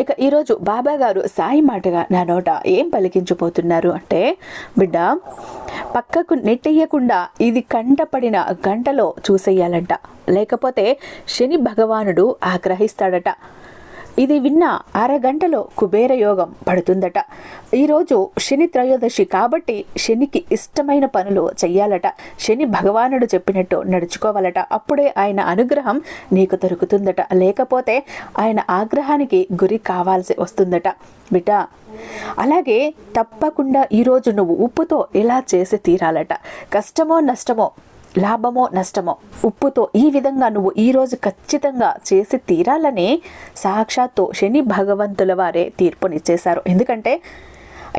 ఇక ఈరోజు బాబా గారు సాయి మాటగా నా నోట ఏం పలికించబోతున్నారు అంటే బిడ్డ పక్కకు నెట్టేయకుండా ఇది కంటపడిన గంటలో చూసేయాలంట. లేకపోతే శని భగవానుడు ఆగ్రహిస్తాడట. ఇది విన్న అరగంటలో కుబేర యోగం పడుతుందట. ఈరోజు శని త్రయోదశి కాబట్టి శనికి ఇష్టమైన పనులు చెయ్యాలట. శని భగవానుడు చెప్పినట్టు నడుచుకోవాలట. అప్పుడే ఆయన అనుగ్రహం నీకు దొరుకుతుందట. లేకపోతే ఆయన ఆగ్రహానికి గురి కావాల్సి వస్తుందట. బిడ్డ అలాగే తప్పకుండా ఈరోజు నువ్వు ఉప్పుతో ఇలా చేసి తీరాలట. కష్టమో నష్టమో లాభమో నష్టమో. ఉప్పుతో ఈ విధంగా నువ్వు ఈరోజు ఖచ్చితంగా చేసి తీరాలని సాక్షాత్తు శని భగవంతుల వారే తీర్పునిచ్చేశారు. ఎందుకంటే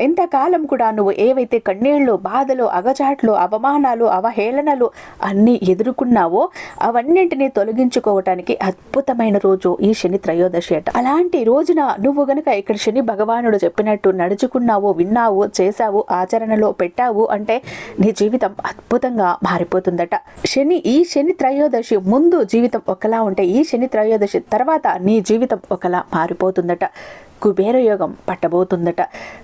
ఇంతకాలం కూడా నువ్వు ఏవైతే కన్నీళ్ళు బాధలు అగచాట్లు అవమానాలు అవహేళనలు అన్నీ ఎదుర్కొన్నావో అవన్నింటినీ తొలగించుకోవటానికి అద్భుతమైన రోజు ఈ శని త్రయోదశి అట. అలాంటి రోజున నువ్వు గనక ఇక్కడ శని భగవానుడు చెప్పినట్టు నడుచుకున్నావు విన్నావు చేశావు ఆచరణలో పెట్టావు అంటే నీ జీవితం అద్భుతంగా మారిపోతుందట. శని ఈ శని త్రయోదశి ముందు జీవితం ఒకలా ఉంటే ఈ శని త్రయోదశి తర్వాత నీ జీవితం ఒకలా మారిపోతుందట. కుబేరయోగం పట్టబోతుందట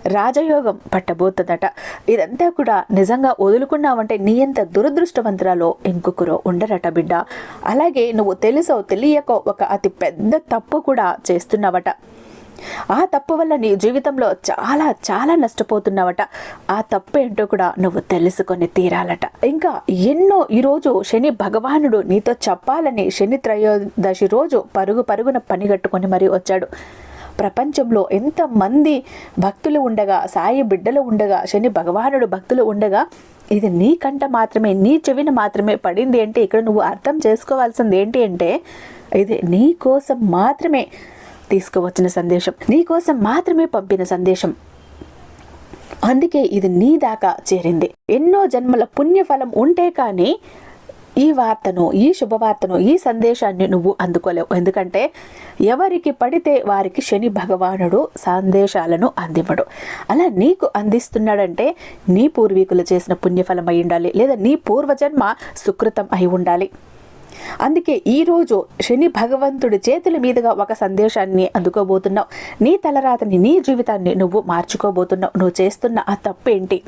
రాజయోగం పట్టబోతుందట. ఇదంతా కూడా నిజంగా వదులుకున్నావంటే నీ ఎంత దురదృష్టవంతురాలో ఇంకొకరు ఉండరట బిడ్డ. అలాగే నువ్వు తెలుసో తెలియకో ఒక అతి పెద్ద తప్పు కూడా చేస్తున్నావట. ఆ తప్పు వల్ల నీ జీవితంలో చాలా చాలా నష్టపోతున్నావట. ఆ తప్పు ఏంటో కూడా నువ్వు తెలుసుకొని తీరాలట. ఇంకా ఎన్నో ఈరోజు శని భగవానుడు నీతో చెప్పాలని శని త్రయోదశి రోజు పరుగు పరుగున పనిగట్టుకొని మరీ వచ్చాడు. ప్రపంచంలో ఎంతమంది భక్తులు ఉండగా సాయి బిడ్డలు ఉండగా శని భగవానుడు భక్తులు ఉండగా ఇది నీ కంట మాత్రమే నీ చెవిన మాత్రమే పడింది అంటే ఇక్కడ నువ్వు అర్థం చేసుకోవాల్సింది ఏంటి అంటే ఇది నీ కోసం మాత్రమే తీసుకువచ్చిన సందేశం. నీ కోసం మాత్రమే పంపిన సందేశం. అందుకే ఇది నీ దాకా చేరింది. ఎన్నో జన్మల పుణ్యఫలం ఉంటే కానీ ఈ వార్తను ఈ శుభవార్తను ఈ సందేశాన్ని నువ్వు అందుకోలేవు. ఎందుకంటే ఎవరికి పడితే వారికి శని భగవానుడు సందేశాలను అందివ్వడు అలా నీకు అందిస్తున్నాడంటే నీ పూర్వీకులు చేసిన పుణ్యఫలం అయి ఉండాలి లేదా నీ పూర్వజన్మ సుకృతం అయి ఉండాలి. అందుకే ఈరోజు శని భగవంతుడి చేతుల మీదుగా ఒక సందేశాన్ని అందుకోబోతున్నావు. నీ తలరాతని నీ జీవితాన్ని నువ్వు మార్చుకోబోతున్నావు. నువ్వు చేస్తున్న ఆ తప్పు ఏంటి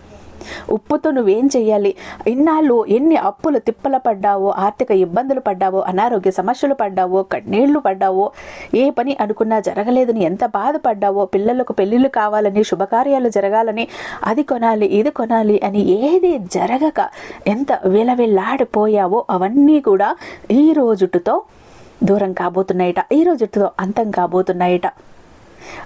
ఉప్పుతో నువ్వేం చేయాలి ఇన్నాళ్ళు ఎన్ని అప్పులు తిప్పల పడ్డావో ఆర్థిక ఇబ్బందులు పడ్డావో అనారోగ్య సమస్యలు పడ్డావో కన్నీళ్ళు పడ్డావో ఏ పని అనుకున్నా జరగలేదని ఎంత బాధపడ్డావో పిల్లలకు పెళ్ళిళ్ళు కావాలని శుభకార్యాలు జరగాలని అది కొనాలి ఇది కొనాలి అని ఏది జరగక ఎంత విలవిల్లాడిపోయావో అవన్నీ కూడా ఈ రోజుతో దూరం కాబోతున్నాయట ఈ రోజుతో అంతం కాబోతున్నాయట.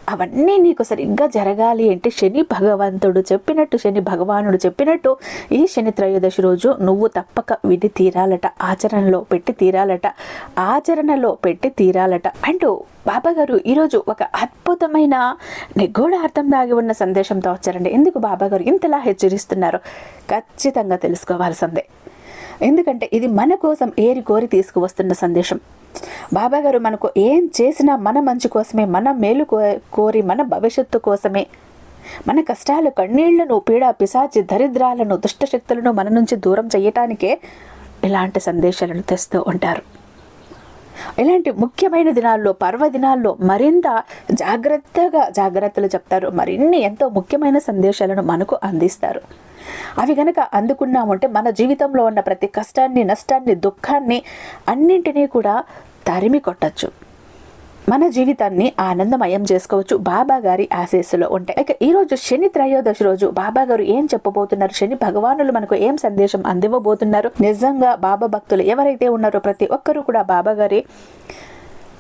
అవన్నీ నీకు సరిగ్గా జరగాలి అంటే శని భగవంతుడు చెప్పినట్టు శని భగవానుడు చెప్పినట్టు ఈ శని త్రయోదశి రోజు నువ్వు తప్పక విని తీరాలట ఆచరణలో పెట్టి తీరాలట ఆచరణలో పెట్టి తీరాలట. అంటూ బాబా గారు ఈరోజు ఒక అద్భుతమైన నిగూఢ అర్థం దాగి ఉన్న సందేశంతో వచ్చారండి. ఎందుకు బాబా గారు ఇంతలా హెచ్చరిస్తున్నారు? ఖచ్చితంగా తెలుసుకోవాల్సిందే. ఎందుకంటే ఇది మన కోసం ఏరి కోరి తీసుకువస్తున్న సందేశం. బాబా గారు మనకు ఏం చేసినా మన మంచి కోసమే మన మేలు కోరి మన భవిష్యత్తు కోసమే. మన కష్టాలు కన్నీళ్ళను పీడ పిశాచి దరిద్రాలను దుష్టశక్తులను మన నుంచి దూరం చేయటానికే ఇలాంటి సందేశాలను తెస్తూ ఉంటారు. ఇలాంటి ముఖ్యమైన దినాల్లో పర్వదినాల్లో మరింత జాగ్రత్తగా జాగ్రత్తలు చెప్తారు. మరిన్ని ఎంతో ముఖ్యమైన సందేశాలను మనకు అందిస్తారు. అవి గనక అందుకున్నామంటే మన జీవితంలో ఉన్న ప్రతి కష్టాన్ని నష్టాన్ని దుఃఖాన్ని అన్నింటినీ కూడా తరిమి కొట్టచ్చు. మన జీవితాన్ని ఆనందమయం చేసుకోవచ్చు. బాబా గారి ఆశీస్సులో ఉంటాయి ఇక ఈ రోజు శని త్రయోదశి రోజు బాబా గారు ఏం చెప్పబోతున్నారు? శని భగవానులు మనకు ఏం సందేశం అందివ్వబోతున్నారు? నిజంగా బాబా భక్తులు ఎవరైతే ఉన్నారో ప్రతి ఒక్కరూ కూడా బాబా గారి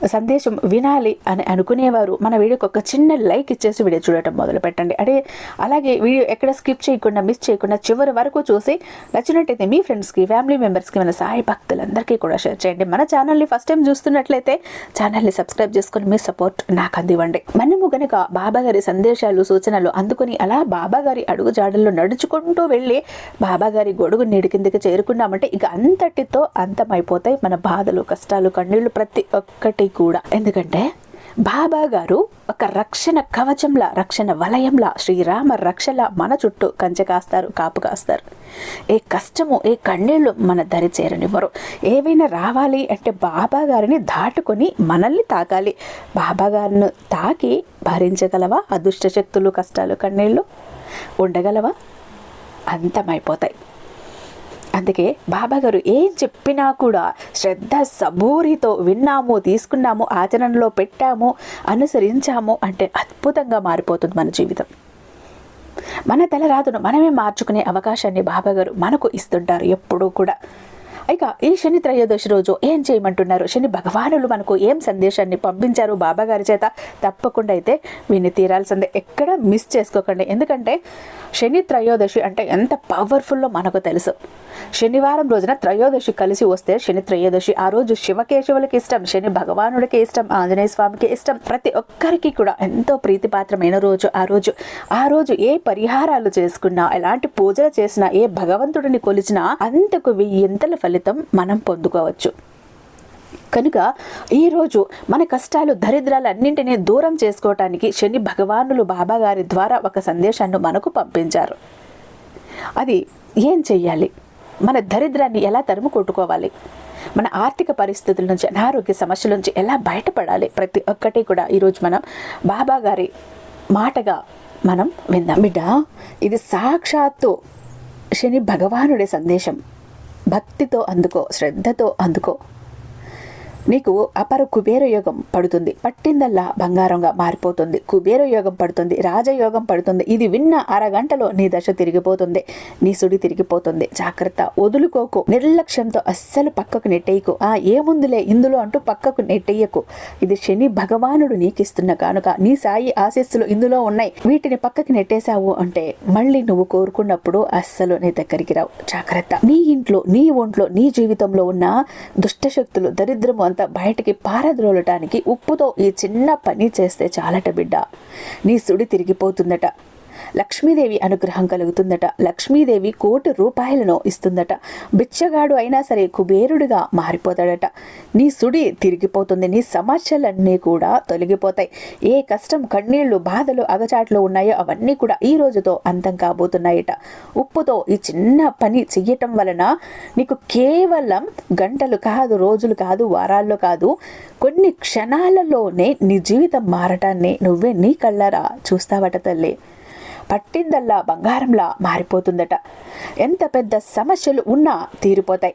సందేశం వినాలి అని అనుకునేవారు. మన వీడియోకి ఒక చిన్న లైక్ ఇచ్చేసి వీడియో చూడటం మొదలు పెట్టండి. అంటే అలాగే వీడియో ఎక్కడ స్కిప్ చేయకుండా మిస్ చేయకుండా చివరి వరకు చూసి నచ్చినట్టయితే మీ ఫ్రెండ్స్కి ఫ్యామిలీ మెంబర్స్కి మన సాయి భక్తులందరికీ కూడా షేర్ చేయండి. మన ఛానల్ని ఫస్ట్ టైం చూస్తున్నట్లయితే ఛానల్ని సబ్స్క్రైబ్ చేసుకుని మీ సపోర్ట్ నాకు అందివ్వండి. మనము గనక బాబా గారి సందేశాలు సూచనలు అందుకుని అలా బాబా గారి అడుగు జాడల్లో నడుచుకుంటూ వెళ్ళి బాబా గారి గొడుగు నీడి కిందకి చేరుకున్నామంటే ఇక అంతటితో అంతమైపోతాయి మన బాధలు కష్టాలు కన్నీళ్ళు ప్రతి ఒక్కటి. కూడా. ఎందుకంటే బాబా గారు ఒక రక్షణ కవచంలా రక్షణ వలయంలా శ్రీరామ రక్షలా మన చుట్టూ కంచె కాస్తారు కాపు కాస్తారు. ఏ కష్టము ఏ కన్నీళ్ళు మన దరి చేరనివ్వరు. ఏవైనా రావాలి అంటే బాబా గారిని దాటుకొని మనల్ని తాకాలి. బాబా గారిని తాకి భరించగలవా అదృష్ట శక్తులు కష్టాలు కన్నీళ్ళు ఉండగలవా? అంతమైపోతాయి. అందుకే బాబా గారు ఏం చెప్పినా కూడా శ్రద్ధ సబూరితో విన్నాము తీసుకున్నాము ఆచరణలో పెట్టాము అనుసరించాము అంటే అద్భుతంగా మారిపోతుంది మన జీవితం. మన తలరాతను మనమే మార్చుకునే అవకాశాన్ని బాబా గారు మనకు ఇస్తుంటారు ఎప్పుడూ కూడా. ఇక ఈ శని త్రయోదశి రోజు ఏం చేయమంటున్నారు? శని భగవానులు మనకు ఏం సందేశాన్ని పంపించారు బాబా గారి చేత? తప్పకుండా అయితే విని తీరాల్సిందే. ఎక్కడ మిస్ చేసుకోకండి. ఎందుకంటే శని త్రయోదశి అంటే ఎంత పవర్ఫుల్లో మనకు తెలుసు. శనివారం రోజున త్రయోదశి కలిసి వస్తే శని త్రయోదశి. ఆ రోజు శివకేశవులకి ఇష్టం శని భగవానుడికి ఇష్టం ఆంజనేయ స్వామికి ఇష్టం. ప్రతి ఒక్కరికి కూడా ఎంతో ప్రీతిపాత్రమైన రోజు ఆ రోజు. ఆ రోజు ఏ పరిహారాలు చేసుకున్నా ఎలాంటి పూజలు చేసినా ఏ భగవంతుడిని కొలిచినా అంతకు వెయ్యింతల ఫలితం మనం పొందుకోవచ్చు. కనుక ఈరోజు మన కష్టాలు దరిద్రాలన్నింటినీ దూరం చేసుకోవటానికి శని భగవానులు బాబాగారి ద్వారా ఒక సందేశాన్ని మనకు పంపించారు. అది ఏం చెయ్యాలి? మన దరిద్రాన్ని ఎలా తరుము కొట్టుకోవాలి? మన ఆర్థిక పరిస్థితుల నుంచి అనారోగ్య సమస్యల నుంచి ఎలా బయటపడాలి? ప్రతి ఒక్కటి కూడా ఈరోజు మనం బాబా గారి మాటగా మనం విందాం. బిడ్డ ఇది సాక్షాత్తు శని భగవానుడి సందేశం. భక్తితో అందుకో శ్రద్ధతో అందుకో నీకు అపర కుబేర యోగం పడుతుంది. పట్టిందల్లా బంగారంగా మారిపోతుంది. కుబేర యోగం పడుతుంది. రాజయోగం పడుతుంది. ఇది విన్న అరగంటలో నీ దశ తిరిగిపోతుంది. నీ సుడి తిరిగిపోతుంది. జాగ్రత్త వదులుకోకు. నిర్లక్ష్యంతో అస్సలు పక్కకు నెట్టేయకు. ఆ ఏముందులే ఇందులో అంటూ పక్కకు నెట్టేయకు. ఇది శని భగవానుడు నీకిస్తున్న కానుక. నీ సాయి ఆశీస్సులు ఇందులో ఉన్నాయి. వీటిని పక్కకి నెట్టేశావు అంటే మళ్ళీ నువ్వు కోరుకున్నప్పుడు అస్సలు నీ దగ్గరికి రావు. జాగ్రత్త. నీ ఇంట్లో నీ ఒంట్లో నీ జీవితంలో ఉన్న దుష్టశక్తులు దరిద్రము అంతా బయటికి పారద్రోలటానికి ఉప్పుతో ఈ చిన్న పని చేస్తే చాలట బిడ్డ. నీ సుడి తిరిగిపోతుందట. లక్ష్మీదేవి అనుగ్రహం కలుగుతుందట. లక్ష్మీదేవి కోటి రూపాయలను ఇస్తుందట. బిచ్చగాడు అయినా సరే కుబేరుడిగా మారిపోతాడట. నీ సుడి తిరిగిపోతుంది. నీ సమస్యలన్నీ కూడా తొలగిపోతాయి. ఏ కష్టం కన్నీళ్ళు బాధలు అగచాట్లు ఉన్నాయో అవన్నీ కూడా ఈ రోజుతో అంతం కాబోతున్నాయట. ఉప్పుతో ఈ చిన్న పని చెయ్యటం వలన నీకు కేవలం గంటలు కాదు రోజులు కాదు వారాల్లో కాదు కొన్ని క్షణాలలోనే నీ జీవితం మారటాన్ని నువ్వే నీ కళ్ళారా చూస్తావట తల్లి. పట్టిందల్లా బంగారంలా మారిపోతుందట. ఎంత పెద్ద సమస్యలు ఉన్నా తీరిపోతాయి.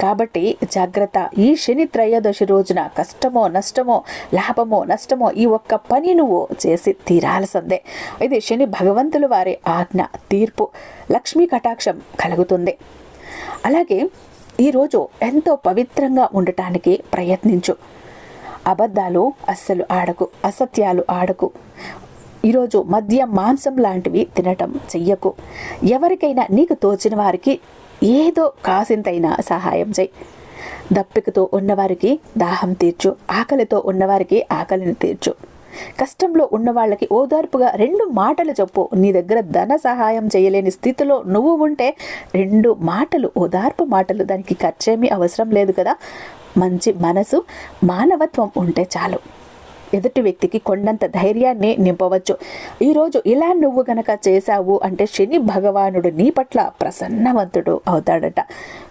కాబట్టి జాగ్రత్త. ఈ శని త్రయోదశి రోజున కష్టమో నష్టమో లాభమో నష్టమో ఈ ఒక్క పని నువ్వు చేసి తీరాల్సిందే. ఇది శని భగవంతుల వారి ఆజ్ఞ తీర్పు లక్ష్మీ కటాక్షం కలుగుతుంది. అలాగే ఈరోజు ఎంతో పవిత్రంగా ఉండటానికి ప్రయత్నించు. అబద్ధాలు అస్సలు ఆడకు అసత్యాలు ఆడకు. ఈరోజు మద్యం మాంసం లాంటివి తినటం చెయ్యకు. ఎవరికైనా నీకు తోచిన వారికి ఏదో కాసింతైనా సహాయం చేయి. దప్పికతో ఉన్నవారికి దాహం తీర్చు ఆకలితో ఉన్నవారికి ఆకలిని తీర్చు. కష్టంలో ఉన్న వాళ్ళకి ఓదార్పుగా రెండు మాటలు చెప్పు. నీ దగ్గర ధన సహాయం చేయలేని స్థితిలో నువ్వు ఉంటే రెండు మాటలు ఓదార్పు మాటలు దానికి ఖర్చేమీ అవసరం లేదు కదా. మంచి మనసు మానవత్వం ఉంటే చాలు. ఎదుటి వ్యక్తికి కొండంత ధైర్యాన్ని నింపవచ్చు. ఈరోజు ఇలా నువ్వు గనక చేశావు అంటే శని భగవానుడు నీ పట్ల ప్రసన్నవంతుడు అవుతాడట.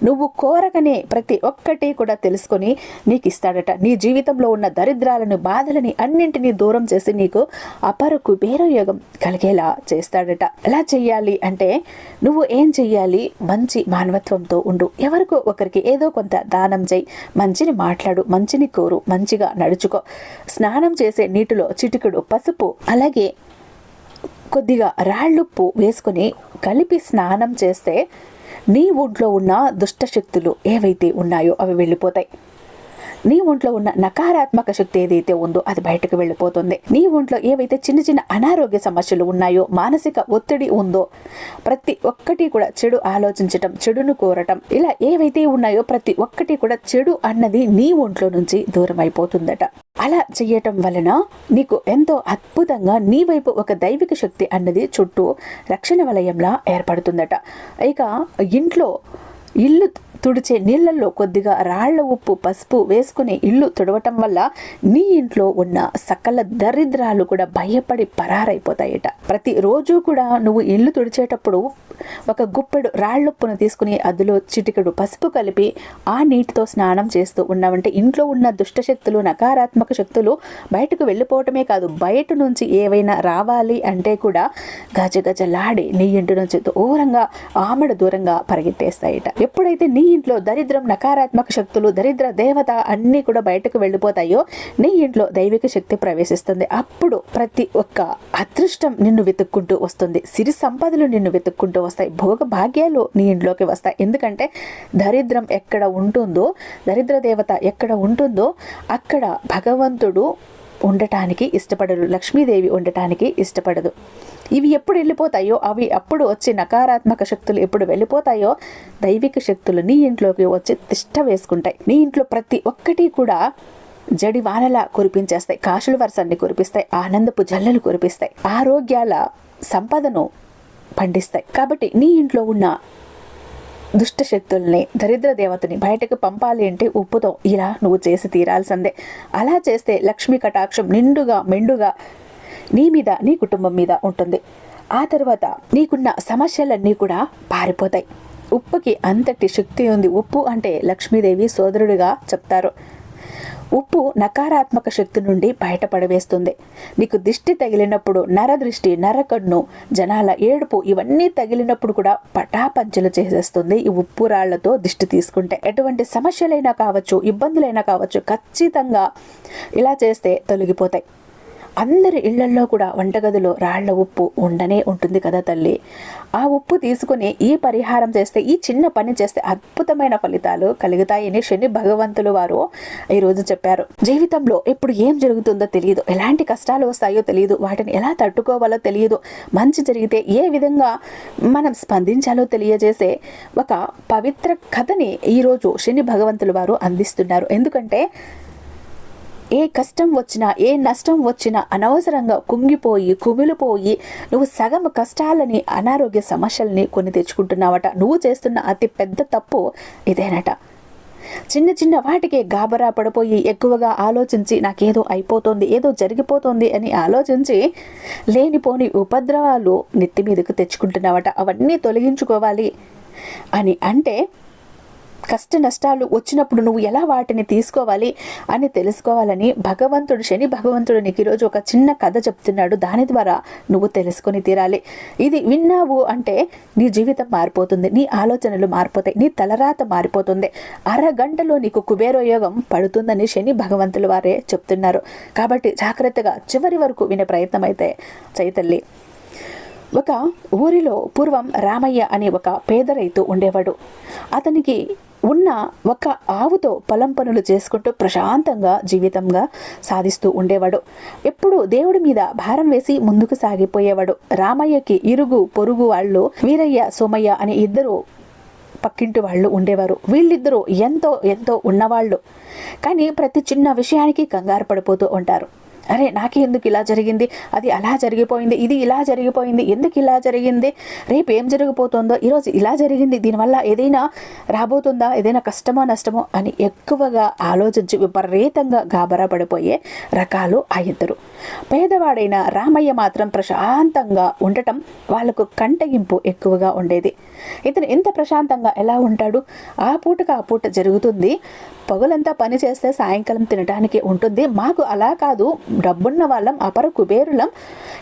నువ్వు కోరకనే ప్రతి ఒక్కటి కూడా తెలుసుకొని నీకు ఇస్తాడట. నీ జీవితంలో ఉన్న దరిద్రాలను బాధలని అన్నింటినీ దూరం చేసి నీకు అపర కుబేర యోగం కలిగేలా చేస్తాడట. ఎలా చెయ్యాలి అంటే నువ్వు ఏం చెయ్యాలి? మంచి మానవత్వంతో ఉండు. ఎవరికో ఒకరికి ఏదో కొంత దానం చేయి మంచిని మాట్లాడు మంచిని కోరు మంచిగా నడుచుకో. స్నానం చేసే నీటిలో చిటికెడు పసుపు అలాగే కొద్దిగా రాళ్ళుప్పు వేసుకొని కలిపి స్నానం చేస్తే నీ ఒంట్లో ఉన్న దుష్టశక్తులు ఏవైతే ఉన్నాయో అవి వెళ్ళిపోతాయి. నీ ఒంట్లో ఉన్న నకారాత్మక శక్తి ఏదైతే ఉందో అది బయటకు వెళ్ళిపోతుంది. నీ ఒంట్లో ఏవైతే చిన్న చిన్న అనారోగ్య సమస్యలు ఉన్నాయో మానసిక ఒత్తిడి ఉందో ప్రతి ఒక్కటి కూడా చెడు ఆలోచించటం చెడును కోరటం ఇలా ఏవైతే ఉన్నాయో ప్రతి ఒక్కటి కూడా చెడు అన్నది నీ ఒంట్లో నుంచి దూరం అయిపోతుందట అలా చేయటం వలన నీకు ఎంతో అద్భుతంగా నీ వైపు ఒక దైవిక శక్తి అన్నది చుట్టూ రక్షణ వలయంలా ఏర్పడుతుందట. ఇక ఇంట్లో ఇల్లు తుడిచే నీళ్ళల్లో కొద్దిగా రాళ్ళ ఉప్పు పసుపు వేసుకుని ఇల్లు తుడవటం వల్ల నీ ఇంట్లో ఉన్న సకల దరిద్రాలు కూడా భయపడి పరారైపోతాయట. ప్రతిరోజు కూడా నువ్వు ఇల్లు తుడిచేటప్పుడు ఒక గుప్పెడు రాళ్ళుప్పును తీసుకుని అందులో చిటికెడు పసుపు కలిపి ఆ నీటితో స్నానం చేస్తూ ఉన్నామంటే ఇంట్లో ఉన్న దుష్ట శక్తులు నకారాత్మక శక్తులు బయటకు వెళ్ళిపోవటమే కాదు బయట నుంచి ఏవైనా రావాలి అంటే కూడా గజగజలాడి నీ ఇంటి నుంచి దూరంగా ఆమెడ దూరంగా పరిగెత్తేస్తాయట. ఎప్పుడైతే నీ ఇంట్లో దరిద్రం నకారాత్మక శక్తులు దరిద్ర దేవత అన్నీ కూడా బయటకు వెళ్ళిపోతాయో నీ ఇంట్లో దైవిక శక్తి ప్రవేశిస్తుంది. అప్పుడు ప్రతి ఒక్క అదృష్టం నిన్ను వెతుక్కుంటూ వస్తుంది. సిరి సంపదలు నిన్ను వెతుక్కుంటూ వస్తాయి. భోగ భాగ్యాలు నీ ఇంట్లోకి వస్తాయి. ఎందుకంటే దరిద్రం ఎక్కడ ఉంటుందో దరిద్ర దేవత ఎక్కడ ఉంటుందో అక్కడ భగవంతుడు ఉండటానికి ఇష్టపడరు. లక్ష్మీదేవి ఉండటానికి ఇష్టపడదు. ఇవి ఎప్పుడు వెళ్ళిపోతాయో అవి అప్పుడు వచ్చి నకారాత్మక శక్తులు ఎప్పుడు వెళ్ళిపోతాయో దైవిక శక్తులు నీ ఇంట్లోకి వచ్చి తిష్ట వేసుకుంటాయి. నీ ఇంట్లో ప్రతి ఒక్కటి కూడా జడి వానలా కురిపించేస్తాయి. కాశుల వర్షాన్ని కురిపిస్తాయి. ఆనందపు జల్లలు కురిపిస్తాయి. ఆరోగ్యాల సంపదను పండిస్తాయి. కాబట్టి నీ ఇంట్లో ఉన్న దుష్ట శక్తుల్ని దరిద్ర దేవతని బయటకు పంపాలి అంటే ఉప్పుతో ఇలా నువ్వు చేసి తీరాల్సిందే. అలా చేస్తే లక్ష్మీ కటాక్షం నిండుగా మెండుగా నీ మీద నీ కుటుంబం మీద ఉంటుంది. ఆ తర్వాత నీకున్న సమస్యలన్నీ కూడా పారిపోతాయి. ఉప్పుకి అంతటి శక్తి ఉంది. ఉప్పు అంటే లక్ష్మీదేవి సోదరుడిగా చెప్తారు. ఉప్పు నకారాత్మక శక్తి నుండి బయటపడవేస్తుంది. నీకు దిష్టి తగిలినప్పుడు నరదృష్టి నరకన్ను జనాల ఏడుపు ఇవన్నీ తగిలినప్పుడు కూడా పటాపంచలు చేసేస్తుంది ఈ ఉప్పు రాళ్ళతో దిష్టి తీసుకుంటే. ఎటువంటి సమస్యలైనా కావచ్చు ఇబ్బందులైనా కావచ్చు ఖచ్చితంగా ఇలా చేస్తే తొలగిపోతాయి. అందరి ఇళ్ళల్లో కూడా వంటగదిలో రాళ్ళ ఉప్పు ఉండనే ఉంటుంది కదా తల్లి. ఆ ఉప్పు తీసుకుని ఈ పరిహారం చేస్తే ఈ చిన్న పని చేస్తే అద్భుతమైన ఫలితాలు కలుగుతాయని శని భగవంతులు వారు ఈరోజు చెప్పారు. జీవితంలో ఇప్పుడు ఏం జరుగుతుందో తెలియదు. ఎలాంటి కష్టాలు వస్తాయో తెలియదు. వాటిని ఎలా తట్టుకోవాలో తెలియదు. మంచి జరిగితే ఏ విధంగా మనం స్పందించాలో తెలియజేసే ఒక పవిత్ర కథని ఈరోజు శని భగవంతులు వారు అందిస్తున్నారు. ఎందుకంటే ఏ కష్టం వచ్చినా ఏ నష్టం వచ్చినా అనవసరంగా కుంగిపోయి కుమిలిపోయి నువ్వు సగం కష్టాలని అనారోగ్య సమస్యల్ని కొని తెచ్చుకుంటున్నావట. నువ్వు చేస్తున్న అతి పెద్ద తప్పు ఇదేనట. చిన్న చిన్న వాటికే గాబరా పడిపోయి ఎక్కువగా ఆలోచించి నాకేదో అయిపోతుంది ఏదో జరిగిపోతుంది అని ఆలోచించి లేనిపోని ఉపద్రవాలు నెత్తి మీదకు తెచ్చుకుంటున్నావట. అవన్నీ తొలగించుకోవాలి అని అంటే కష్ట నష్టాలు వచ్చినప్పుడు నువ్వు ఎలా వాటిని తీసుకోవాలి అని తెలుసుకోవాలని భగవంతుడు శని భగవంతుడు నీకు ఈరోజు ఒక చిన్న కథ చెప్తున్నాడు. దాని ద్వారా నువ్వు తెలుసుకొని తీరాలి. ఇది విన్నావు అంటే నీ జీవితం మారిపోతుంది నీ ఆలోచనలు మారిపోతాయి నీ తలరాత మారిపోతుంది. అరగంటలో నీకు కుబేరోయోగం పడుతుందని శని భగవంతుల వారే చెప్తున్నారు. కాబట్టి జాగ్రత్తగా చివరి వరకు వినే ప్రయత్నం అయితే చైతల్లి ఒక ఊరిలో పూర్వం రామయ్య అనే ఒక పేద రైతు ఉండేవాడు. అతనికి ఉన్న ఒక ఆవుతో పొలం పనులు చేసుకుంటూ ప్రశాంతంగా జీవితంగా సాధిస్తూ ఉండేవాడు. ఎప్పుడు దేవుడి మీద భారం వేసి ముందుకు సాగిపోయేవాడు. రామయ్యకి ఇరుగు పొరుగు వాళ్ళు వీరయ్య సోమయ్య అనే ఇద్దరు పక్కింటి వాళ్ళు ఉండేవారు. వీళ్ళిద్దరూ ఎంతో ఎంతో ఉన్నవాళ్ళు. కానీ ప్రతి చిన్న విషయానికి కంగారు పడిపోతూ ఉంటారు. అరే నాకే ఎందుకు ఇలా జరిగింది? అది అలా జరిగిపోయింది ఇది ఇలా జరిగిపోయింది ఎందుకు ఇలా జరిగింది? రేపు ఏం జరిగిపోతుందో ఈరోజు ఇలా జరిగింది దీనివల్ల ఏదైనా రాబోతుందా? ఏదైనా కష్టమో నష్టమో? అని ఎక్కువగా ఆలోచించి విపరీతంగా గాబరా పడిపోయే రకాలు ఆ ఇద్దరు. పేదవాడైన రామయ్య మాత్రం ప్రశాంతంగా ఉండటం వాళ్ళకు కంటగింపు ఎక్కువగా ఉండేది. ఇతను ఎంత ప్రశాంతంగా ఎలా ఉంటాడు? ఆ పూటకు ఆ పూట జరుగుతుంది. పగులంతా పని చేస్తే సాయంకాలం తినడానికి ఉంటుంది. మాకు అలా కాదు. డబ్బున్న వాళ్ళం అపర కుబేరులం.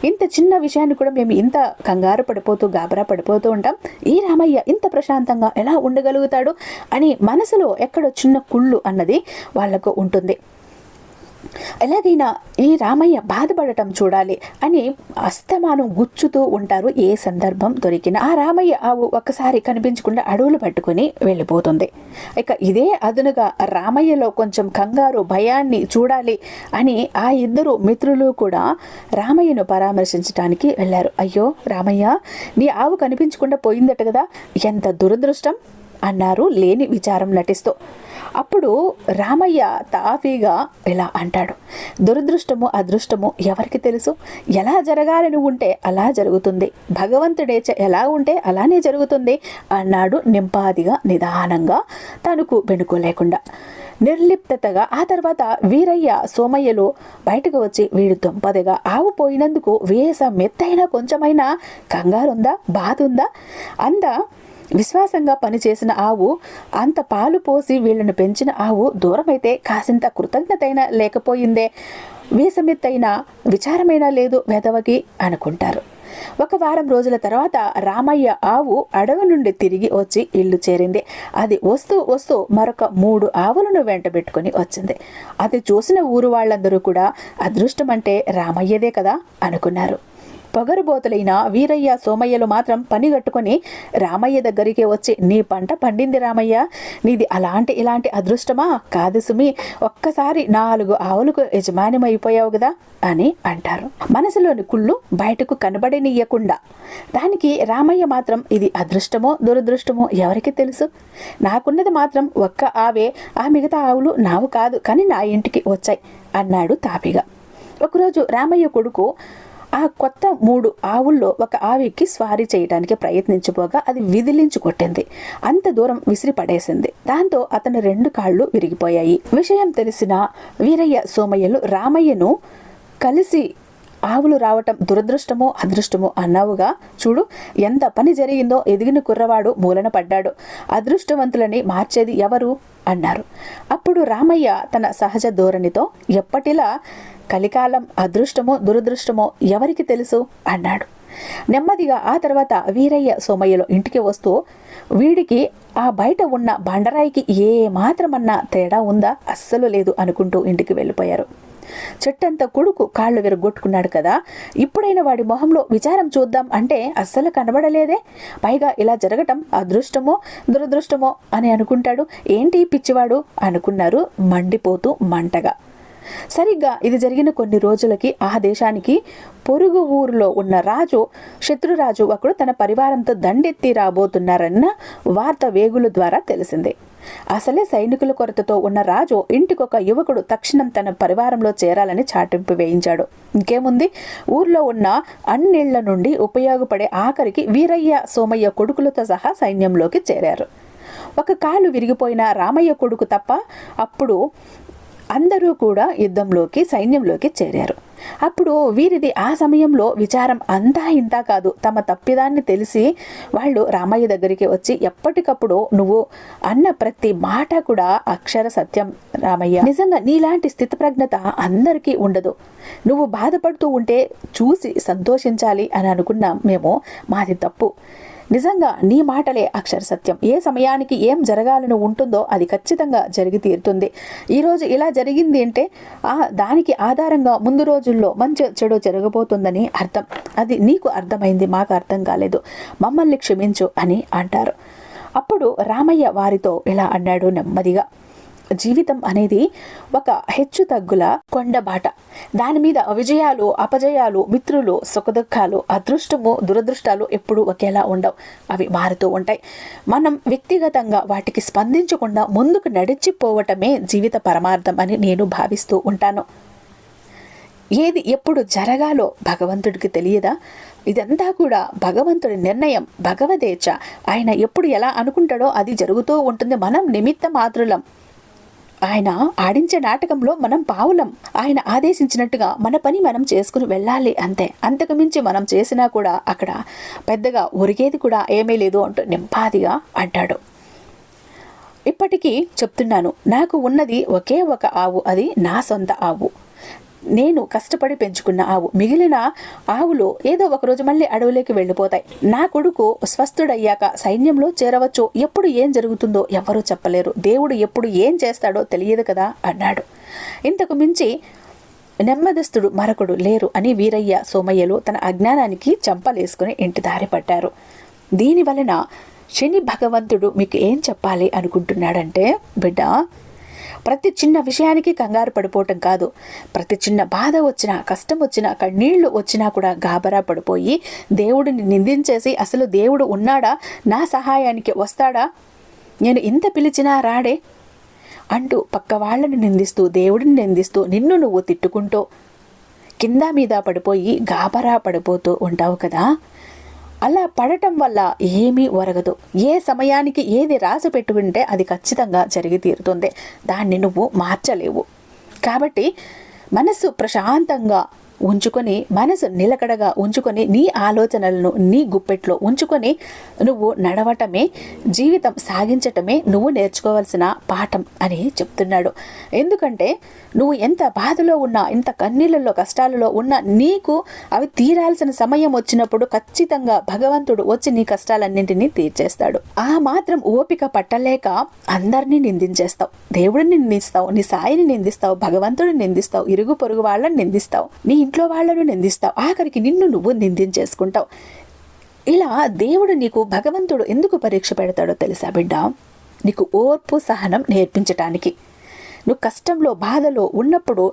ఇంత చిన్న విషయాన్ని కూడా మేము ఇంత కంగారు పడిపోతూ గాబరా పడిపోతూ ఉంటాం. ఈ రామయ్య ఇంత ప్రశాంతంగా ఎలా ఉండగలుగుతాడు అని మనసులో ఎక్కడో చిన్న కుళ్ళు అన్నది వాళ్ళకు ఉంటుంది. ఎలాగైనా ఈ రామయ్య బాధపడటం చూడాలి అని అస్తమానం గుచ్చుతూ ఉంటారు. ఏ సందర్భం దొరికినా ఆ రామయ్య ఆవు ఒక్కసారి కనిపించకుండా అడవులు పట్టుకుని వెళ్ళిపోతుంది. ఇక ఇదే అదునుగా రామయ్యలో కొంచెం కంగారు భయాన్ని చూడాలి అని ఆ ఇద్దరు మిత్రులు కూడా రామయ్యను పరామర్శించడానికి వెళ్ళారు. అయ్యో రామయ్య నీ ఆవు కనిపించకుండా పోయిందట కదా ఎంత దురదృష్టం అన్నారు లేని విచారం నటిస్తూ. అప్పుడు రామయ్య తాఫీగా ఇలా అంటాడు దురదృష్టము అదృష్టము ఎవరికి తెలుసు? ఎలా జరగాలని ఉంటే అలా జరుగుతుంది. భగవంతుడే చ- ఎలా ఉంటే అలానే జరుగుతుంది అన్నాడు నింపాదిగా నిదానంగా తనకు బెనుకు లేకుండా నిర్లిప్తగా ఆ తర్వాత వీరయ్య సోమయ్యలు బయటకు వచ్చి వీడు దొంపదిగా ఆవు పోయినందుకు వేస మెత్తైన కొంచెమైనా కంగారుందా? బాధ ఉందా అందా విశ్వాసంగా పనిచేసిన ఆవు అంత పాలు పోసి వీళ్ళను పెంచిన ఆవు దూరమైతే కాసింత కృతజ్ఞతైన లేకపోయిందే. వీసమెత్తైన విచారమైనా లేదు వెదవకి అనుకుంటారు. ఒక వారం రోజుల తర్వాత రామయ్య ఆవు అడవి నుండి తిరిగి వచ్చి ఇల్లు చేరింది. అది వస్తూ వస్తూ మరొక మూడు ఆవులను వెంట పెట్టుకుని వచ్చింది. అది చూసిన ఊరు వాళ్ళందరూ కూడా అదృష్టం అంటే రామయ్యదే కదా అనుకున్నారు. పొగరుబోతులైన వీరయ్య సోమయ్యలు మాత్రం పని కట్టుకొని రామయ్య దగ్గరికి వచ్చి నీ పంట పండింది రామయ్య. నీది అలాంటి ఇలాంటి అదృష్టమా? కాదు సుమి ఒక్కసారి నాలుగు ఆవులకు యజమానిమైపోయావు కదా అని అంటారు. మనసులోని కుళ్ళు బయటకు కనబడనీయకుండా. దానికి రామయ్య మాత్రం ఇది అదృష్టమో దురదృష్టమో ఎవరికి తెలుసు? నాకున్నది మాత్రం ఒక్క ఆవే ఆ మిగతా ఆవులు నావు కాదు కానీ నా ఇంటికి వచ్చాయి అన్నాడు తాపిగా. ఒకరోజు రామయ్య కొడుకు ఆ కొత్త మూడు ఆవుల్లో ఒక ఆవికి స్వారీ చేయడానికి ప్రయత్నించబోగా అది విదిలించి కొట్టింది. అంత దూరం విసిరి పడేసింది. దాంతో అతని రెండు కాళ్ళు విరిగిపోయాయి. విషయం తెలిసిన వీరయ్య సోమయ్యలు రామయ్యను కలిసి ఆవులు రావటం దురదృష్టమో అదృష్టమో అన్నావుగా. చూడు ఎంత పని జరిగిందో ఎదిగిన కుర్రవాడు మూలన పడ్డాడు. అదృష్టవంతులని మార్చేది ఎవరు? అన్నారు. అప్పుడు రామయ్య తన సహజ ధోరణితో ఎప్పటిలా కలికాలం అదృష్టమో దురదృష్టమో ఎవరికి తెలుసు? అన్నాడు. నెమ్మదిగా ఆ తర్వాత వీరయ్య సోమయ్యలో ఇంటికి వస్తూ వీడికి ఆ బయట ఉన్న బండరాయికి ఏ మాత్రమన్నా తేడా ఉందా? అస్సలు లేదు అనుకుంటూ ఇంటికి వెళ్ళిపోయారు. చెట్టంత కొడుకు కాళ్ళు విరగొట్టుకున్నాడు కదా ఇప్పుడైనా వాడి మొహంలో విచారం చూద్దాం అంటే అస్సలు కనబడలేదే? పైగా ఇలా జరగటం అదృష్టమో దురదృష్టమో అని అనుకుంటాడు. ఏంటి పిచ్చివాడు? అనుకున్నారు మండిపోతూ మంటగా. సరిగ్గా ఇది జరిగిన కొన్ని రోజులకి ఆ దేశానికి పొరుగు ఊరిలో ఉన్న రాజు శత్రురాజు ఒకడు తన పరివారంతో దండెత్తి రాబోతున్నారన్న వార్త వేగుల ద్వారా తెలిసింది. అసలే సైనికుల కొరతతో ఉన్న రాజు ఇంటికొక యువకుడు తక్షణం తన పరివారంలో చేరాలని చాటింపు వేయించాడు. ఇంకేముంది? ఊర్లో ఉన్న అన్నిళ్ళ నుండి ఉపయోగపడే ఆఖరికి వీరయ్య సోమయ్య కొడుకులతో సహా సైన్యంలోకి చేరారు. ఒక కాలు విరిగిపోయిన రామయ్య కొడుకు తప్ప అప్పుడు అందరూ కూడా యుద్ధంలోకి సైన్యంలోకి చేరారు. అప్పుడు వీరిది ఆ సమయంలో విచారం అంతా ఇంతా కాదు. తమ తప్పిదాన్ని తెలిసి వాళ్ళు రామయ్య దగ్గరికి వచ్చి ఎప్పటికప్పుడు నువ్వు అన్న ప్రతి మాట కూడా అక్షర సత్యం రామయ్య. నిజంగా నీలాంటి స్థితిప్రజ్ఞత అందరికీ ఉండదు. నువ్వు బాధపడుతూ ఉంటే చూసి సంతోషించాలి అని అనుకున్నాం మేము. మాది తప్పు. నిజంగా నీ మాటలే అక్షర సత్యం. ఏ సమయానికి ఏం జరగాలని ఉంటుందో అది ఖచ్చితంగా జరిగి తీరుతుంది. ఈరోజు ఇలా జరిగింది అంటే ఆ దానికి ఆధారంగా ముందు రోజుల్లో మంచి చెడు జరగబోతుందని అర్థం. అది నీకు అర్థమైంది మాకు అర్థం కాలేదు. మమ్మల్ని క్షమించు అని అంటారు. అప్పుడు రామయ్య వారితో ఇలా అన్నాడు నెమ్మదిగా. జీవితం అనేది ఒక హెచ్చు తగ్గుల కొండబాట. దాని మీద విజయాలు అపజయాలు మిత్రులు సుఖదుఖాలు అదృష్టము దురదృష్టాలు ఎప్పుడూ ఒకేలా ఉండవు. అవి మారుతూ ఉంటాయి. మనం వ్యక్తిగతంగా వాటికి స్పందించకుండా ముందుకు నడిచిపోవటమే జీవిత పరమార్థం అని నేను భావిస్తూ ఉంటాను. ఏది ఎప్పుడు జరగాలో భగవంతుడికి తెలియదా? ఇదంతా కూడా భగవంతుడి నిర్ణయం భగవదేచ్ఛ. ఆయన ఎప్పుడు ఎలా అనుకుంటాడో అది జరుగుతూ ఉంటుంది. మనం నిమిత్త మాతృలం ఆయన ఆడించే నాటకంలో మనం పావులం. ఆయన ఆదేశించినట్టుగా మన పని మనం చేసుకుని వెళ్ళాలి అంతే. అంతకు మించి మనం చేసినా కూడా అక్కడ పెద్దగా ఒరిగేది కూడా ఏమీ లేదు అంటూ నింపాదిగా అంటాడు. ఇప్పటికీ చెప్తున్నాను నాకు ఉన్నది ఒకే ఒక ఆవు అది నా సొంత ఆవు. నేను కష్టపడి పెంచుకున్న ఆవు. మిగిలిన ఆవులు ఏదో ఒకరోజు మళ్ళీ అడవులోకి వెళ్ళిపోతాయి. నా కొడుకు స్వస్థుడయ్యాక సైన్యంలో చేరవచ్చు. ఎప్పుడు ఏం జరుగుతుందో ఎవరూ చెప్పలేరు. దేవుడు ఎప్పుడు ఏం చేస్తాడో తెలియదు కదా అన్నాడు. ఇంతకు మించి నెమ్మదస్తుడు మరొకడు లేరు అని వీరయ్య సోమయ్యలు తన అజ్ఞానానికి చంపలేసుకుని ఇంటి దారి పట్టారు. దీని వలన శని భగవంతుడు మీకు ఏం చెప్పాలి అనుకుంటున్నాడంటే బిడ్డ ప్రతి చిన్న విషయానికి కంగారు పడిపోవటం కాదు. ప్రతి చిన్న బాధ వచ్చినా కష్టం వచ్చినా కన్నీళ్ళు వచ్చినా కూడా గాబరా పడిపోయి దేవుడిని నిందించేసి అసలు దేవుడు ఉన్నాడా? నా సహాయానికి వస్తాడా? నేను ఇంత పిలిచినా రాడే? అంటూ పక్క వాళ్ళని నిందిస్తూ దేవుడిని నిందిస్తూ నిన్ను నువ్వు తిట్టుకుంటూ కింద మీద పడిపోయి గాబరా పడిపోతూ ఉంటావు కదా? అలా పడటం వల్ల ఏమీ ఒరగదు. ఏ సమయానికి ఏది రాసి పెట్టుకుంటే అది ఖచ్చితంగా జరిగి తీరుతుంది. దాన్ని నువ్వు మార్చలేవు. కాబట్టి మనసు ప్రశాంతంగా ఉంచుకొని మనసు నిలకడగా ఉంచుకొని నీ ఆలోచనలను నీ గుప్పెట్లో ఉంచుకొని నువ్వు నడవటమే జీవితం సాగించటమే నువ్వు నేర్చుకోవాల్సిన పాఠం అని చెప్తున్నాడు. ఎందుకంటే నువ్వు ఎంత బాధలో ఉన్నా ఎంత కన్నీళ్ళలో కష్టాలలో ఉన్నా నీకు అవి తీరాల్సిన సమయం వచ్చినప్పుడు ఖచ్చితంగా భగవంతుడు వచ్చి నీ కష్టాలన్నింటినీ తీర్చేస్తాడు. ఆ మాత్రం ఓపిక పట్టలేక అందరినీ నిందించేస్తావు. దేవుడిని నిందిస్తావు నీ సాయిని నిందిస్తావు భగవంతుడిని నిందిస్తావు ఇరుగు పొరుగు వాళ్ళని నిందిస్తావు. నీ ఇంట్లో వాళ్ళను నిందిస్తావు. ఆఖరికి నిన్ను నువ్వు నిందించేసుకుంటావు. ఇలా దేవుడు నీకు భగవంతుడు ఎందుకు పరీక్ష పెడతాడో తెలుసా బిడ్డ? నీకు ఓర్పు సహనం నేర్పించటానికి. నువ్వు కష్టంలో బాధలో ఉన్నప్పుడు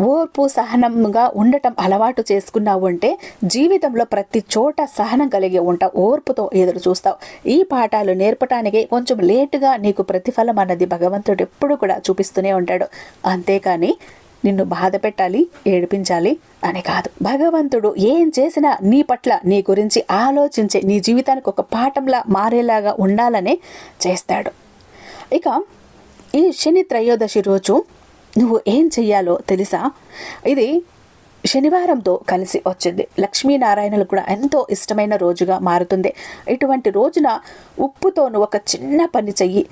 ఓర్పు సహనంగా ఉండటం అలవాటు చేసుకున్నావు అంటే జీవితంలో ప్రతి చోట సహనం కలిగి ఉంటావు ఓర్పుతో ఎదురు చూస్తావు. ఈ పాఠాలు నేర్పటానికి కొంచెం లేటుగా నీకు ప్రతిఫలం అన్నది భగవంతుడు ఎప్పుడు కూడా చూపిస్తూనే ఉంటాడు. అంతేకాని నిన్ను బాధ పెట్టాలి ఏడిపించాలి అని కాదు. భగవంతుడు ఏం చేసినా నీ పట్ల నీ గురించి ఆలోచించే నీ జీవితానికి ఒక పాఠంలా మారేలాగా ఉండాలనే చేస్తాడు. ఇక ఈ శని త్రయోదశి రోజు నువ్వు ఏం చెయ్యాలో తెలుసా? ఇది శనివారంతో కలిసి వచ్చింది. లక్ష్మీనారాయణలు కూడా ఎంతో ఇష్టమైన రోజుగా మారుతుంది. ఇటువంటి రోజున ఉప్పుతోను ఒక చిన్న పని చెయ్యి.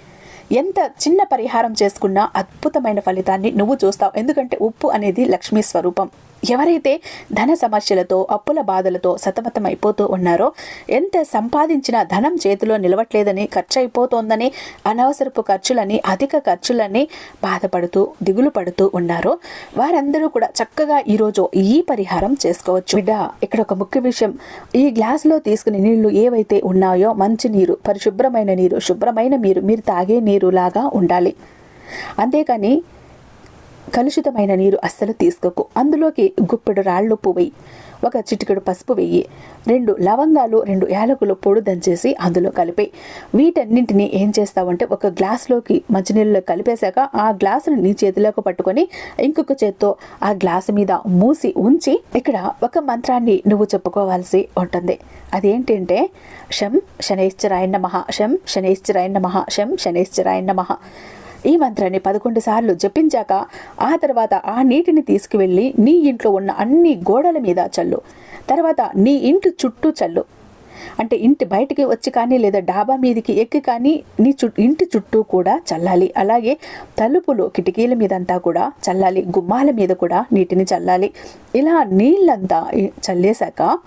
ఎంత చిన్న పరిహారం చేసుకున్నా అద్భుతమైన ఫలితాన్ని నువ్వు చూస్తావు. ఎందుకంటే ఉప్పు అనేది లక్ష్మీ స్వరూపం. ఎవరైతే ధన సమస్యలతో అప్పుల బాధలతో సతమతం అయిపోతూ ఉన్నారో ఎంత సంపాదించిన ధనం చేతిలో నిలవట్లేదని ఖర్చు అయిపోతోందని అనవసరపు ఖర్చులని అధిక ఖర్చులని బాధపడుతూ దిగులు పడుతూ ఉన్నారో వారందరూ కూడా చక్కగా ఈరోజు ఈ పరిహారం చేసుకోవచ్చు. బిడ్డ ఇక్కడ ఒక ముఖ్య విషయం. ఈ గ్లాసులో తీసుకుని నీళ్ళు ఏవైతే ఉన్నాయో మంచి నీరు పరిశుభ్రమైన నీరు శుభ్రమైన నీరు మీరు తాగే నీరు లాగా ఉండాలి. అంతేకాని కలుషితమైన నీరు అస్సలు తీసుకోకు. అందులోకి గుప్పెడు రాళ్ళుప్పు వెయ్యి ఒక చిటికెడు పసుపు వెయ్యి. రెండు లవంగాలు రెండు యాలకులు పొడు దంచేసి అందులో కలిపి వీటన్నింటినీ ఏం చేస్తావంటే ఒక గ్లాస్లోకి మంచినీళ్ళలో కలిపేశాక ఆ గ్లాసును నీ చేతిలోకి పట్టుకొని ఇంకొక చేత్తో ఆ గ్లాసు మీద మూసి ఉంచి ఇక్కడ ఒక మంత్రాన్ని నువ్వు చెప్పుకోవాల్సి ఉంటుంది. అదేంటంటే శం శనైశ్చరాయ మహా శం శనైశ్చరాయ మహా శం శనైశ్చరాయ నమః. ఈ మంత్రాన్ని పదకొండు సార్లు జపించాక ఆ తర్వాత ఆ నీటిని తీసుకువెళ్ళి నీ ఇంట్లో ఉన్న అన్ని గోడల మీద చల్లు. తర్వాత నీ ఇంటి చుట్టూ చల్లు. అంటే ఇంటి బయటికి వచ్చి కానీ లేదా డాబా మీదకి ఎక్కి కానీ నీ చు ఇంటి చుట్టూ కూడా చల్లాలి. అలాగే తలుపులు కిటికీల మీదంతా కూడా చల్లాలి. గుమ్మాల మీద కూడా నీటిని చల్లాలి. ఇలా నీళ్ళంతా చల్లేశాక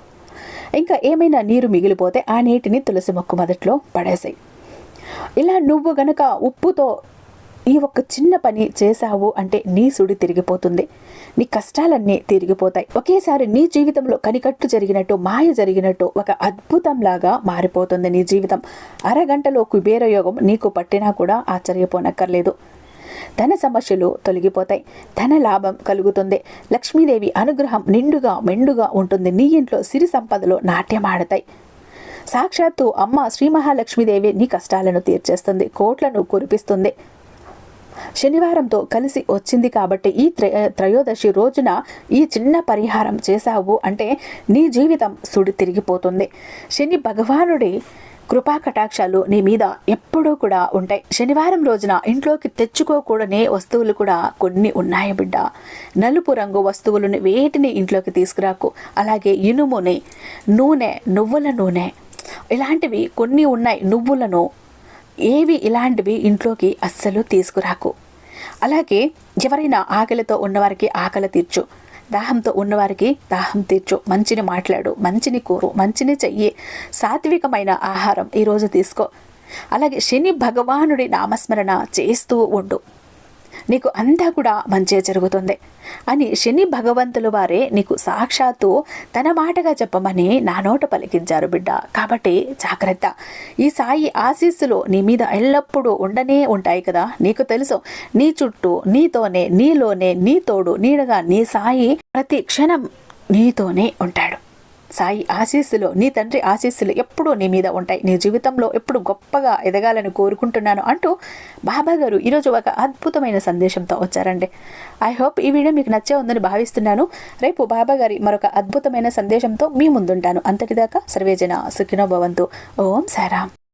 ఇంకా ఏమైనా నీరు మిగిలిపోతే ఆ నీటిని తులసి మొక్క మొదట్లో పడేసాయి. ఇలా నువ్వు గనక ఉప్పుతో ఈ ఒక్క చిన్న పని చేశావు అంటే నీ సుడి తిరిగిపోతుంది. నీ కష్టాలన్నీ తిరిగిపోతాయి. ఒకేసారి నీ జీవితంలో కనికట్టు జరిగినట్టు మాయ జరిగినట్టు ఒక అద్భుతంలాగా మారిపోతుంది నీ జీవితం. అరగంటలో కుబేర యోగం నీకు పట్టినా కూడా ఆశ్చర్యపోనక్కర్లేదు. ధన సమస్యలు తొలగిపోతాయి. ధన లాభం కలుగుతుంది. లక్ష్మీదేవి అనుగ్రహం నిండుగా మెండుగా ఉంటుంది. నీ ఇంట్లో సిరి సంపదలు నాట్యమాడతాయి. సాక్షాత్తు అమ్మ శ్రీ మహాలక్ష్మీదేవి నీ కష్టాలను తీర్చేస్తుంది. కోట్లను కురిపిస్తుంది. శనివారంతో కలిసి వచ్చింది కాబట్టి ఈ త్రయోదశి రోజున ఈ చిన్న పరిహారం చేశావు అంటే నీ జీవితం సుడి తిరిగిపోతుంది. శని భగవానుడి కృపా కటాక్షాలు నీ మీద ఎప్పుడూ కూడా ఉంటాయి. శనివారం రోజున ఇంట్లోకి తెచ్చుకోకూడనే వస్తువులు కూడా కొన్ని ఉన్నాయి బిడ్డ. నలుపు రంగు వస్తువులను వేటిని ఇంట్లోకి తీసుకురాకు. అలాగే ఇనుముని నూనె నువ్వుల నూనె ఇలాంటివి కొన్ని ఉన్నాయి. నువ్వులను ఏవి ఇలాంటివి ఇంట్లోకి అస్సలు తీసుకురాకు. అలాగే ఎవరైనా ఆకలితో ఉన్నవారికి ఆకలి తీర్చు. దాహంతో ఉన్నవారికి దాహం తీర్చు. మంచిని మాట్లాడు మంచిని కోరు మంచిని చెయ్యి. సాత్వికమైన ఆహారం ఈరోజు తీసుకో. అలాగే శని భగవానుడి నామస్మరణ చేస్తూ ఉండు. నీకు అంతా కూడా మంచిగా జరుగుతుంది అని శని భగవంతులు వారే నీకు సాక్షాత్తు తన మాటగా చెప్పమని నా నోట పలికించారు బిడ్డ. కాబట్టి జాగ్రత్త. ఈ సాయి ఆశీస్సులు నీ మీద ఎల్లప్పుడూ ఉండనే ఉంటాయి కదా. నీకు తెలుసు నీ చుట్టూ నీతోనే నీలోనే నీ తోడు నీడగా నీ సాయి ప్రతి క్షణం నీతోనే ఉంటాడు. సాయి ఆశీస్సులు నీ తండ్రి ఆశీస్సులు ఎప్పుడూ నీ మీద ఉంటాయి. నీ జీవితంలో ఎప్పుడు గొప్పగా ఎదగాలని కోరుకుంటున్నాను అంటూ బాబా గారు ఈరోజు ఒక అద్భుతమైన సందేశంతో వచ్చారండి. ఐ హోప్ ఈ వీడియో మీకు నచ్చే ఉందని భావిస్తున్నాను. రేపు బాబా గారి మరొక అద్భుతమైన సందేశంతో మీ ముందుంటాను. అంతటిదాకా సర్వేజన సుఖినో భవంతు. ఓం సారాం